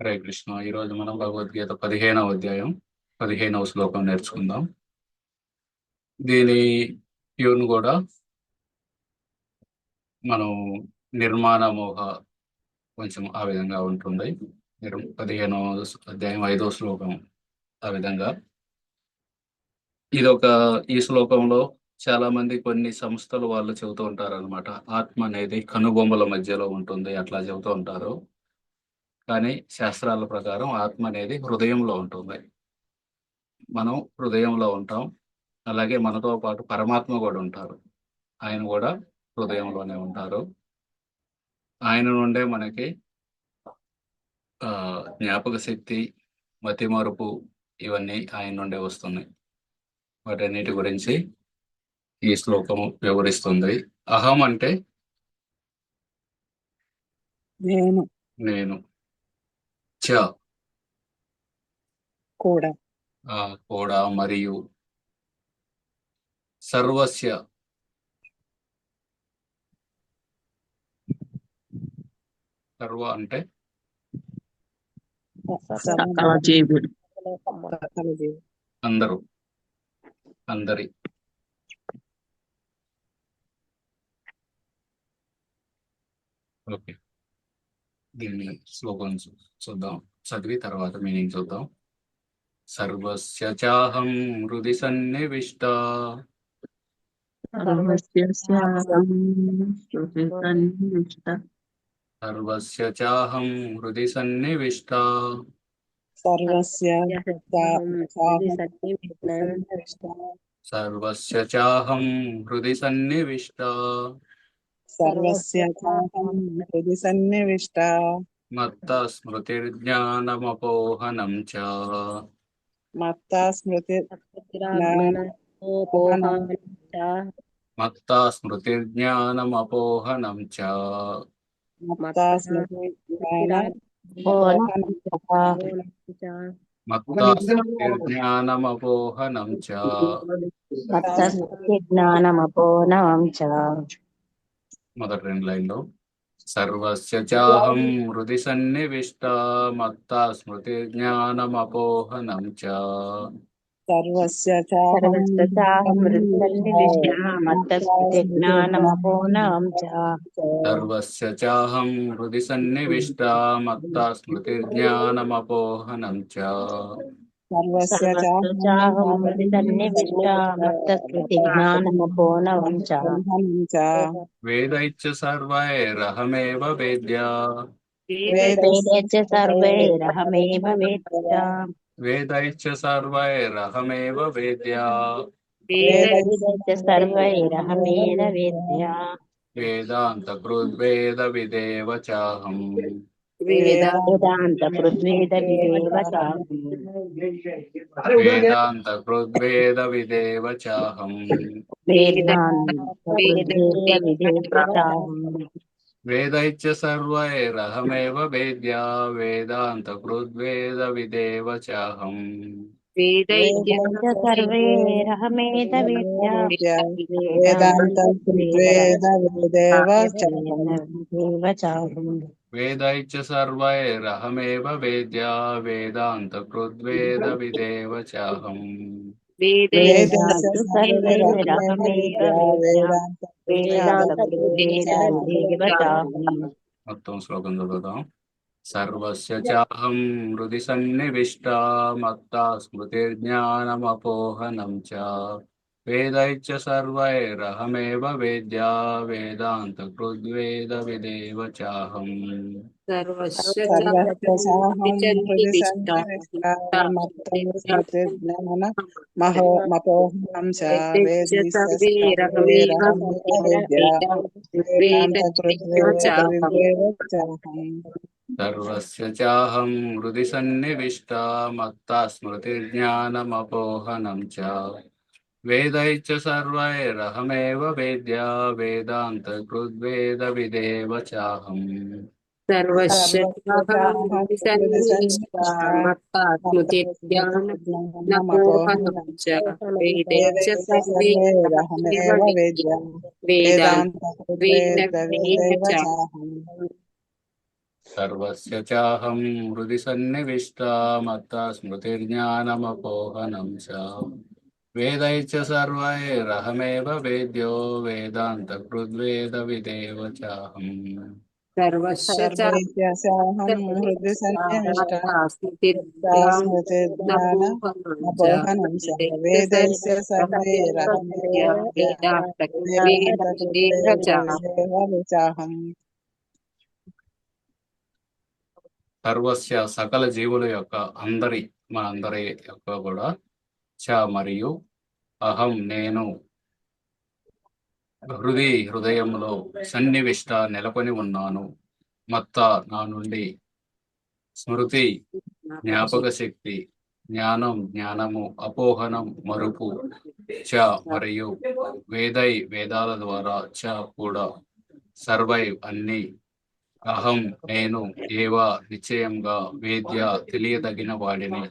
హరే కృష్ణ. ఈరోజు మనం భగవద్గీత పదిహేనవ అధ్యాయం పదిహేనవ శ్లోకం నేర్చుకుందాం. దీని ట్యూన్ కూడా మనం నిర్మాణ మోహ కొంచెం ఆ విధంగా ఉంటుంది. పదిహేనవ అధ్యాయం ఐదవ శ్లోకం ఆ విధంగా. ఇది ఒక ఈ శ్లోకంలో చాలా మంది కొన్ని సంస్థలు వాళ్ళు చెబుతూ ఉంటారు అనమాట ఆత్మ అనేది కనుబొమ్మల మధ్యలో ఉంటుంది అట్లా చెబుతూ ఉంటారు. కానీ శాస్త్రాల ప్రకారం ఆత్మ అనేది హృదయంలో ఉంటుంది. మనం హృదయంలో ఉంటాం. అలాగే మనతో పాటు పరమాత్మ కూడా ఉంటారు. ఆయన కూడా హృదయంలోనే ఉంటారు. ఆయన నుండే మనకి జ్ఞాపక శక్తి మతిమరుపు ఇవన్నీ ఆయన నుండే వస్తున్నాయి. వాటన్నిటి గురించి ఈ శ్లోకము వివరిస్తుంది. అహం అంటే నేను. నేను. చ కూడా. ఆ, కూడా మరియు సర్వస్య. సర్వ అంటే. అందరూ. అందరి. ఓకే. దీన్ని శ్లోకం చూ- చూద్దాం చదివి తర్వాత మీనింగ్ చూద్దాం. సర్వస్య చాహం హృది సన్నివిష్ట. సర్వస్య స్వాహం శృతి సన్నిష్ట సర్వస్య చాహం హృది సన్నివిష్ట. సర్వస్య సర్వస్య చాహం హృది సన్నివిష్ట. సర్వస్య చాహం హృది సన్నివిష్ట మత్త స్మృతిర్జ్ఞానమపోహనం చ మత్త స్మృతి మత్త స్మృతిర్జ్ఞానమపోహనం చ మత్త స్మృతి జ్ఞాన మత్త స్మృతిర్జ్ఞానమపోహనం చ జ్ఞానమపోనవం చ మొదటి రెండు లైన్లో. సర్వస్య చాహం హృది సన్నివిష్ట మత్త స్మృతిర్జ్ఞానమపోహనం చ. సర్వస్య చాహం మత్తస్మృతి జ్ఞానమపోనవం చ. సర్వస్య చాహం హృది సన్నివిష్ట మత్త మత్తస్మృతి జ్ఞానమపోనవం చ. చాహం చ వేదైచ్చ సర్వైరహమేవ వేద్య వేదైశ్చ సర్వైరహమేవ వేద్య వేదైచ్చ సర్వైరహమేవ వేద్య వేదైశ్చ సర్వైరహమేవ వేద్య వేదాంత కృద్వేద విదేవ చాహం వేదాంత పృథ్వేద విదేవ చాహం వేదాంత కృద్వేద విదేవ చాహం వేదాంత పృథ్వేద విదేవ చాహం వేదైచ్చ సర్వైరహమేవ వేద్య వేదాంత కృద్వేద విదేవ చాహం వేదైశ్చ సర్వైరహమేద వేద్య వేదాంత వేద వేదేవ చాహం. విదేవ చాహం వేదైచ్చ సర్వైరహమేవ వేద్య వేదాంత కృద్వేద విదేవ చాహం. మొత్తం శ్లోకం చదువుదాం. సర్వస్య చాహం హృది సన్నివిష్ట మత్త స్మృతిర్జ్ఞానమపోహనం చ. వేదైచ్చ సర్వైరహమేవ వేద్య వేదాంత కృద్వేద విదేవ చాహం సర్వస్య చాహం హృది సన్నివిష్ట మత్తం స్మృతిర్జ్ఞాన మహో మపోహనం చ వేదైశ్చ సర్వైరహమేవ వేద్య వేదాంత కృద్వేద విదేవ చాహం సర్వస్య చాహం హృది చ వేదైచ్చ సర్వైరహమేవ వేద్య వేదాంత కృద్వేద విదేవ చాహం సర్వస్య సకల జీవుల యొక్క అందరి మన అందరి యొక్క కూడా చ మరియు అహం నేను. హృది హృదయంలో సన్నివిష్ట నెలకొని ఉన్నాను. మత్త నా నుండి స్మృతి జ్ఞాపక శక్తి జ్ఞానం జ్ఞానము అపోహనం మరుపు చ మరియు వేదై వేదాల ద్వారా చ కూడా సర్వైవ్ అన్ని. అహం నేను ఏవ నిశ్చయంగా వేద్య తెలియదగిన వాడిని.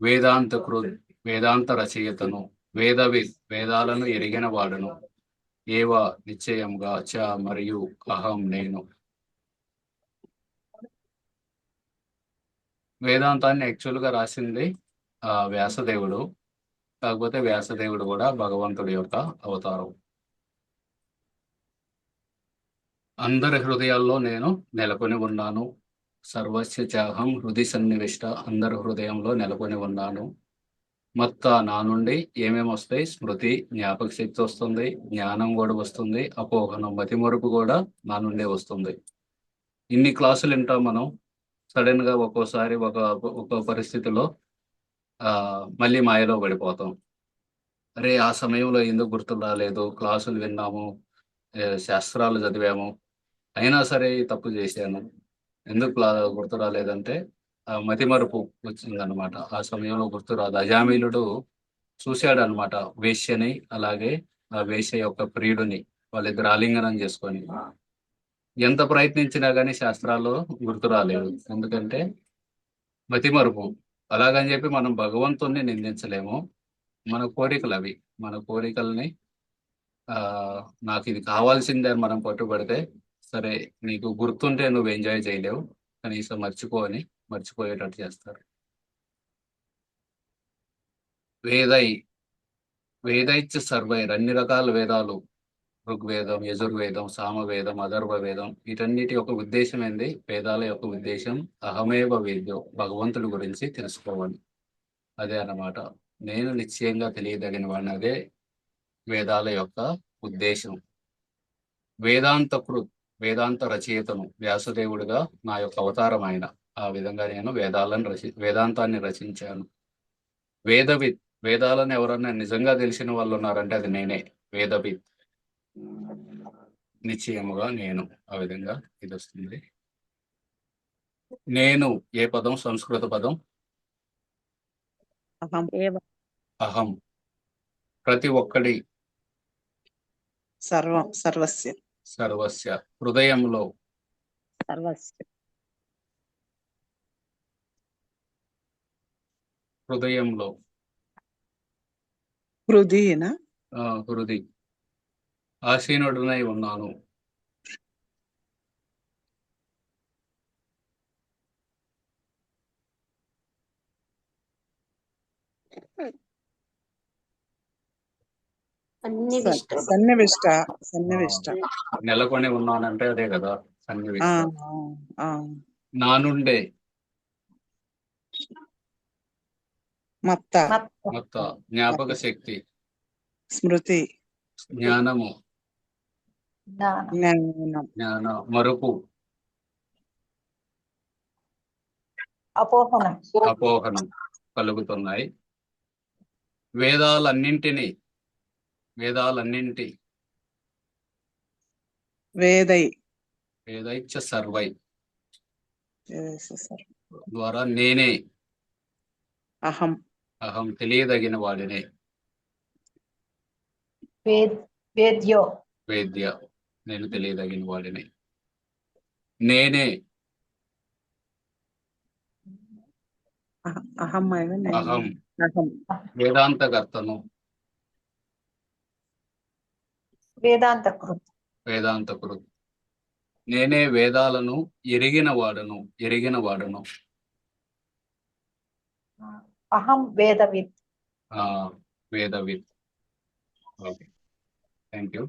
వేదాంత కృ వేదాంత రచయితను వేదవి వేదాలను ఎరిగిన వాడును. ఏవ నిశ్చయంగా చ మరియు అహం నేను. వేదాంతాన్ని యాక్చువల్గా రాసింది ఆ వ్యాసదేవుడు. కాకపోతే వ్యాసదేవుడు కూడా భగవంతుడి యొక్క అవతారం. అందరి హృదయాల్లో నేను నెలకొని ఉన్నాను. సర్వస్య చాహం హృది సన్నివిష్ట అందరి హృదయంలో నెలకొని ఉన్నాను. మొత్త నా నుండి ఏమేమి వస్తాయి? స్మృతి జ్ఞాపక శక్తి వస్తుంది జ్ఞానం కూడా వస్తుంది అపోహనం మతిమరుపు కూడా నా నుండే వస్తుంది. ఇన్ని క్లాసులు వింటాం మనం. సడన్గా ఒక్కోసారి ఒక ఒక పరిస్థితిలో ఆ మళ్ళీ మాయలో పడిపోతాం. అరే ఆ సమయంలో ఎందుకు గుర్తు రాలేదు? క్లాసులు విన్నాము శాస్త్రాలు చదివాము. అయినా సరే తప్పు చేశాను. ఎందుకు గుర్తు రాలేదంటే మతిమరుపు వచ్చిందనమాట ఆ సమయంలో గుర్తు రాదు. అజామీలుడు చూశాడు అనమాట వేశ్యని అలాగే ఆ వేశ్య యొక్క ప్రియుడిని వాళ్ళిద్దరు ఆలింగనం చేసుకొని. ఎంత ప్రయత్నించినా కానీ శాస్త్రాల్లో గుర్తు రాలేదు. ఎందుకంటే మతిమరుపు. అలాగని చెప్పి మనం భగవంతుణ్ణి నిందించలేము. మన కోరికలు అవి. మన కోరికల్ని ఆ నాకు ఇది కావాల్సిందే అని మనం పట్టుబడితే సరే నీకు గుర్తుంటే నువ్వు ఎంజాయ్ చేయలేవు. కనీసం మర్చిపో అని మర్చిపోయేటట్టు చేస్తారు. వేదై వేదైత్య సర్వైర్ అన్ని రకాల వేదాలు ఋగ్వేదం యజుర్వేదం సామవేదం అదర్భ వేదం వీటన్నిటి యొక్క ఉద్దేశం ఏంది? వేదాల యొక్క ఉద్దేశం అహమేవ వేద్యం భగవంతుడి గురించి తెలుసుకోవాలి. అదే అన్నమాట. నేను నిశ్చయంగా తెలియదగిన వాడిని అదే వేదాల యొక్క ఉద్దేశం. వేదాంత వేదాంత రచయితను వ్యాసదేవుడిగా నా యొక్క అవతారం ఆయన ఆ విధంగా నేను వేదాలను రచి వేదాంతాన్ని రచించాను. వేదవిత్ వేదాలను ఎవరన్నా నిజంగా తెలిసిన వాళ్ళు ఉన్నారంటే అది నేనే వేదవిత్. నిశ్చయముగా నేను ఆ విధంగా ఇది వస్తుంది. నేను ఏ పదం? సంస్కృత పదం? అహం. అహం. ప్రతి ఒక్కడి సర్వం సర్వస్య. సర్వస్య. హృదయంలో. సర్వస్వ హృదయంలో. హృదీన ఆ, హృది. ఆసీనుడునై ఉన్నాను. సన్నివిష్ట. సన్నివిష్ట నెలకొని ఉన్నానంటే అదే కదా ఆ. నా నుండే మత్త. మొత్త. జ్ఞాపక శక్తి. స్మృతి. జ్ఞానము. జ్ఞానం. జ్ఞాన. మరుపు. అపోహనం. అపోహనం. కలుగుతున్నాయి. వేదాలన్నింటినీ. వేదాలన్నింటి. వేదై. వేదైస్య సర్వం. ద్వారా నేనే. అహం. అహం తెలియదగిన వాడినే. వేద్యో. వేద్య నేను తెలియదగిన వాడిని. నేనే. అహ- అహం వేదాంతకర్తను వేదాంత కృత్ వేదాంత కృత్ నేనే వేదాలను ఎరిగిన వాడను ఎరిగిన వాడను. అహం వేదవిత్. ఆ, వేదవిత్. ఓకే. Thank you.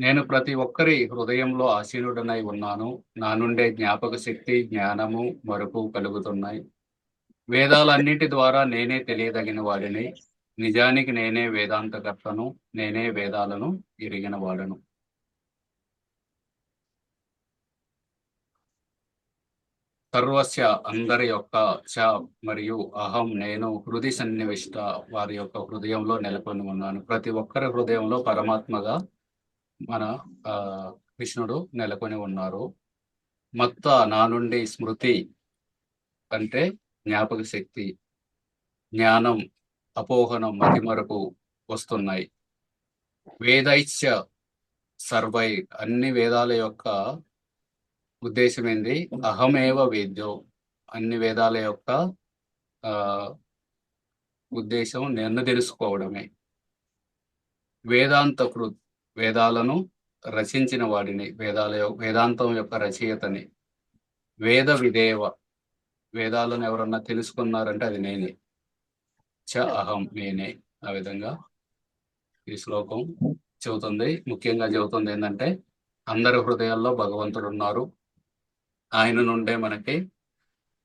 నేను ప్రతి ఒక్కరి హృదయంలో ఆసీనుడనై ఉన్నాను. నా నుండే జ్ఞాపక శక్తి జ్ఞానము మరుపు కలుగుతున్నాయి. వేదాలన్నిటి ద్వారా నేనే తెలియదగిన వాడిని. నిజానికి నేనే వేదాంతకర్తను నేనే వేదాలను ఎరిగిన వాడను. సర్వస్య అందరి యొక్క చ మరియు అహం నేను హృది సన్నివిష్ట వారి యొక్క హృదయంలో నెలకొని ఉన్నాను. ప్రతి ఒక్కరి హృదయంలో పరమాత్మగా మన ఆ, కృష్ణుడు నెలకొని ఉన్నారు. మత్త నా నుండి స్మృతి అంటే జ్ఞాపక శక్తి జ్ఞానం అపోహనం మతిమరకు వస్తున్నాయి. వేదైత్య సర్వై అన్ని వేదాల యొక్క ఉద్దేశం ఏంది అహమేవ వేద్యో అన్ని వేదాల యొక్క ఆ ఉద్దేశం నిన్న తెలుసుకోవడమే. వేదాంత కృ వేదాలను రచించిన వాడిని వేదాల వేదాంతం యొక్క రచయితని. వేద విదేవ వేదాలను ఎవరన్నా తెలుసుకున్నారంటే అది నేనే. చ అహం నేనే. ఆ విధంగా ఈ శ్లోకం చెబుతుంది. ముఖ్యంగా చెబుతుంది ఏంటంటే అందరి హృదయాల్లో భగవంతుడు ఉన్నారు ఆయన నుండే మనకి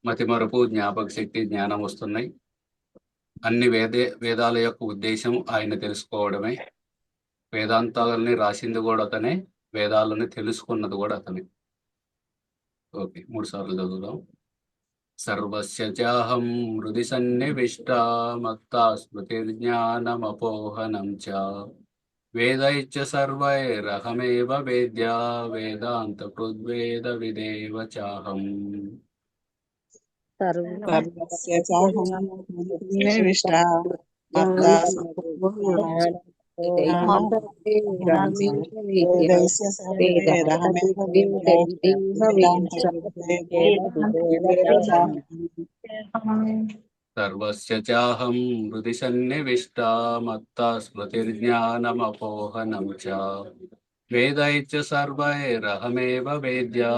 మతిమరుపు జ్ఞాపక శక్తి జ్ఞానం వస్తున్నాయి. అన్ని వేదే వేదాల యొక్క ఉద్దేశం ఆయన తెలుసుకోవడమే. వేదాంతాలని రాసింది కూడా అతనే వేదాలని తెలుసుకున్నది కూడా అతనే. ఓకే మూడు సార్లు చదువుదాం. సర్వస్య చాహం హృది సన్నివిష్ట మత్తా స్మృతిర్జ్ఞానమపోహనం చ వేదైశ్చ సర్వైరహమేవ వేద్యా వేదాంత కృద్వేద విదేవ చాహం సర్వస్య చాహం నివిష్టా మత్తా వేదైస్య సర్వే రహమేవ వేద్యా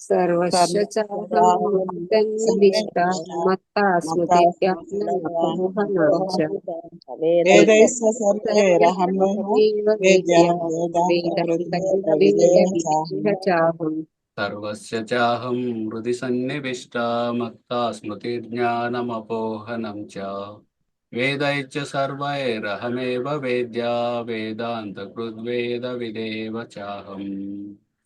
సర్వస్య చాహం హృది సన్నివిష్ట మత్తా స్మృతిర్జ్ఞానమపోహనం చ వేదైశ్చ సర్వైరహమేవ వేద్యా వేదాంత కృద్వేద విదేవ చాహం సర్వస్య మత్తా వేదైస్య సర్వే రహమేవ వేద్యా వేదాంత విదేవ చాహం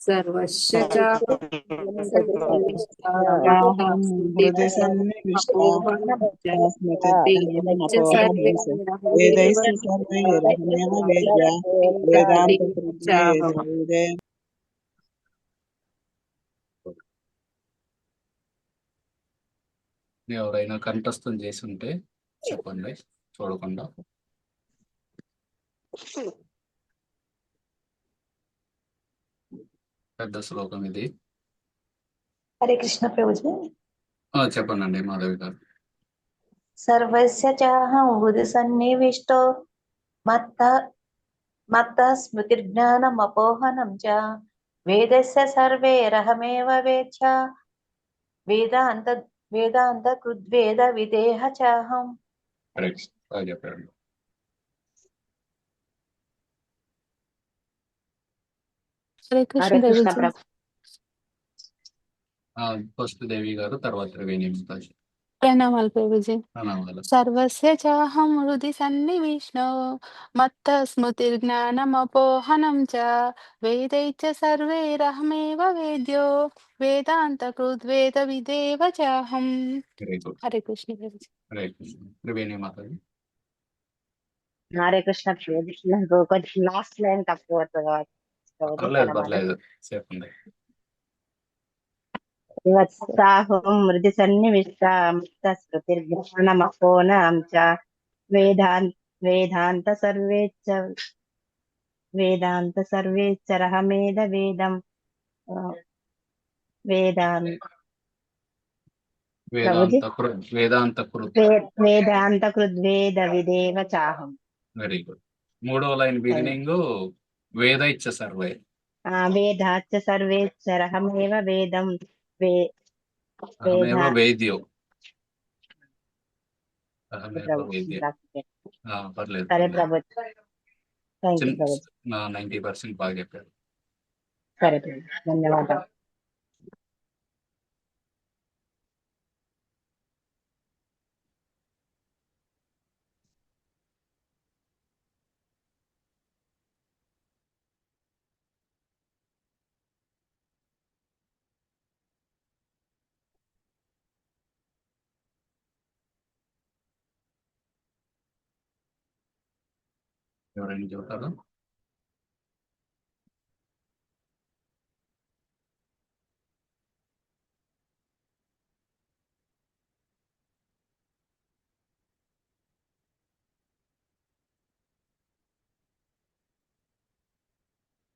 సర్వస్య చాహం హృది సన్నివిష్ట మత్తా స్మృతిర్జ్ఞానమపోహనం చ వేదైశ్చ సర్వైరహమేవ వేద్యా వేదాంత కృద్వేద విదేవ చాహం సర్వస్య చాహం హృది సన్నివిష్టా వేదైస్య సర్వే రహమేవ వేద్యా వేదాంత కృద్వేద విదేవ ఎవరైనా కంఠస్థం చేసి ఉంటే చెప్పండి చూడకుండా. పెద్ద శ్లోకం ఇది. హరే కృష్ణ ప్రభుజీ. ఆ, చెప్పండి మాధవి గారు. సర్వస్య చాహం సన్నివిష్టో మత్త మత్త స్మృతిర్జ్ఞానమపోహనం చ వేదస్య సర్వే రహమేవ వేచ్ఛ వేదాంత వేదాంత కృద్వేద విదేహ చాహం. ప్రభు ఫస్ట్ దేవి గారు తర్వాత మాతాజీ. ప్రణామాలు ప్రభుజీ ప్రణామాలు సర్వస్య చాహం హృది సన్నివిష్ణో మత్త స్మృతిర్జ్ఞానమపోహనం చ వేదైశ్చ సర్వైరహమేవ వేద్యో వేదాంత కృద్వేద విదేవ చాహం వెరీ గుడ్ హరే కృష్ణ ప్రభుజీ హరే కృష్ణ త్రివేణి మాతాజీ హరే కృష్ణ ప్రభుజీ నాకు కొంచెం లాస్ట్ లైన్ తక్కువ పర్లేదు పర్లేదు చెప్పండి వత్సాహం మృది సన్నివిష్టాముక్త స్మృతిర్జ్ఞానమపోనం చ. వేదాంత వేదాంత సర్వేచ్చ వేదాంత సర్వేచ్చరహమేద వేదం ఆ, వేదాంత కృద్వేద విదేవ చాహం. Very good. మూడో లైన్ బిగినింగ్ వేద ఇచ్చ సర్వే వేదాచ్చ సర్వేచ్చరహమేవ వేదం. అహమేవ వేద. వేద్యో. అహమేవ వేద్య. ఆ, పర్లేదు సరే పర్లేదు. ప్రభు. Thank you Prabhu. చిన్న నైంటీ పర్సెంట్ బాగా చెప్పారు. సరే ప్రభు. ధన్యవాదాలు. ఎవరైనా చెబుతారా